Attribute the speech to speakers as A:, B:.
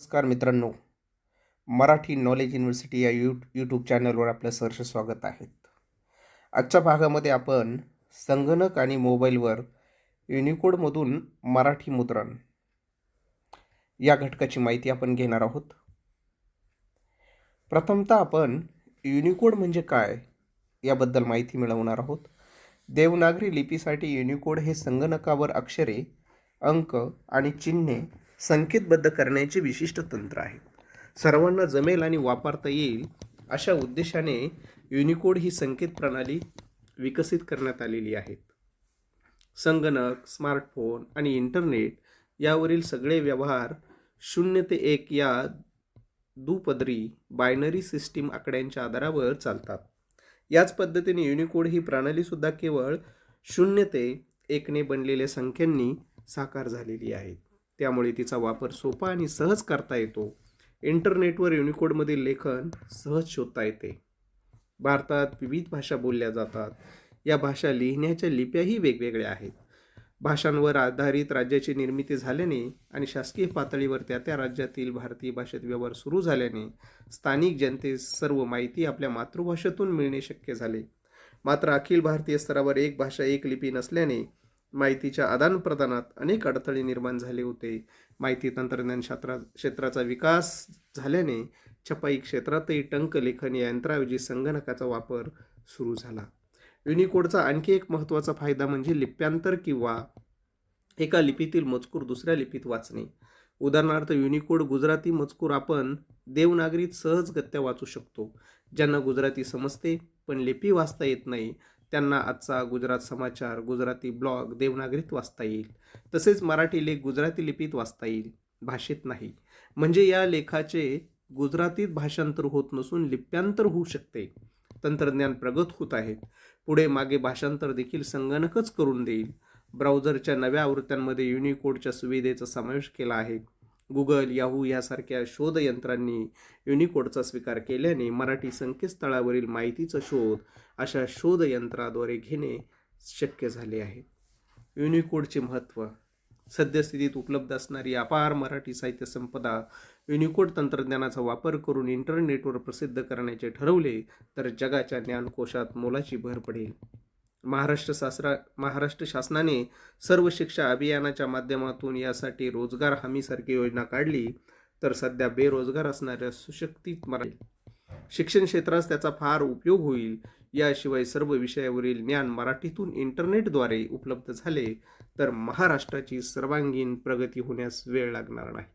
A: नमस्कार मित्रांनो. Marathi knowledge university या यू यूट्यूब चॅनलवर आपलं सहर्ष स्वागत आहे. आजच्या भागामध्ये आपण संगणक आणि मोबाईलवर युनिकोडमधून मराठी मुद्रण या घटकाची माहिती आपण घेणार आहोत. प्रथमतः आपण युनिकोड म्हणजे काय याबद्दल माहिती मिळवणार आहोत. देवनागरी लिपीसाठी युनिकोड हे संगणकावर अक्षरे अंक आणि चिन्हे संकेतबद्ध करण्याचे विशिष्ट तंत्र आहे. सर्वांना जमेल आणि वापरता येईल अशा उद्देशाने युनिकोड ही संकेत प्रणाली विकसित करण्यात आलेली आहेत संगणक स्मार्टफोन आणि इंटरनेट यावरील सगळे व्यवहार शून्य ते एक या दुपदरी बायनरी सिस्टीम आकड्यांच्या आधारावर चालतात. याच पद्धतीने युनिकोड ही प्रणालीसुद्धा केवळ शून्य ते एकने बनलेल्या संख्यांनी साकार झालेली आहे. त्यामुळे तिचा वापर सोपा आणि सहज करता येतो. इंटरनेटवर युनिकोडमधील लेखन सहज शोधता येते. भारतात विविध भाषा बोलल्या जातात. या भाषा लिहिण्याच्या लिप्याही वेगवेगळ्या आहेत. भाषांवर आधारित राज्याची निर्मिती झाल्याने आणि शासकीय पातळीवर त्या त्या राज्यातील भारतीय भाषेत व्यवहार सुरू झाल्याने स्थानिक जनतेस सर्व माहिती आपल्या मातृभाषेतून मिळणे शक्य झाले. मात्र अखिल भारतीय स्तरावर एक भाषा एक लिपी नसल्याने माहितीच्या आदानप्रदानात अनेक अडथळे निर्माण झाले होते. माहिती तंत्रज्ञान क्षेत्रा क्षेत्राचा विकास झाल्याने छपाई क्षेत्रातही टंक लेखन या यंत्राऐवजी संगणकाचा वापर सुरू झाला. युनिकोडचा आणखी एक महत्त्वाचा फायदा म्हणजे लिप्यांतर किंवा एका लिपीतील मजकूर दुसऱ्या लिपीत वाचणे. उदाहरणार्थ युनिकोड गुजराती मजकूर आपण देवनागरीत सहजगत्या वाचू शकतो ज्यांना गुजराती समजते पण लिपी वाचता येत नाही. त्यांना आजचा गुजरात समाचार गुजराती ब्लॉग देवनागरीत वाचता येईल. तसेच मराठी लेख गुजराती लिपीत वाचता येईल भाषेत नाही. म्हणजे या लेखाचे गुजरातीत भाषांतर होत नसून लिप्यांतर होऊ शकते. तंत्रज्ञान प्रगत होत आहेत पुढे मागे भाषांतर देखील संगणकच करून देईल. ब्राउझरच्या नव्या आवृत्त्यांमध्ये युनिकोडच्या सुविधेचा समावेश केला आहे. गुगल याहू यासारख्या शोधयंत्रांनी युनिकोडचा स्वीकार केल्याने मराठी संकेतस्थळावरील माहितीचा शोध अशा शोधयंत्राद्वारे घेणे शक्य झाले आहे. युनिकोडचे महत्त्व. सद्यस्थितीत उपलब्ध असणारी अपार मराठी साहित्य संपदा युनिकोड तंत्रज्ञानाचा वापर करून इंटरनेटवर प्रसिद्ध करण्याचे ठरवले तर जगाच्या ज्ञानकोशात मोलाची भर पडेल. महाराष्ट्र शासरा महाराष्ट्र शासनाने सर्व शिक्षा अभियानाच्या माध्यमातून यासाठी रोजगार हमीसारखी योजना काढली तर सध्या बेरोजगार असणाऱ्या सुशक्तीत मराठी शिक्षण क्षेत्रास त्याचा फार उपयोग होईल. याशिवाय सर्व विषयावरील ज्ञान मराठीतून इंटरनेटद्वारे उपलब्ध झाले तर महाराष्ट्राची सर्वांगीण प्रगती होण्यास वेळ लागणार नाही.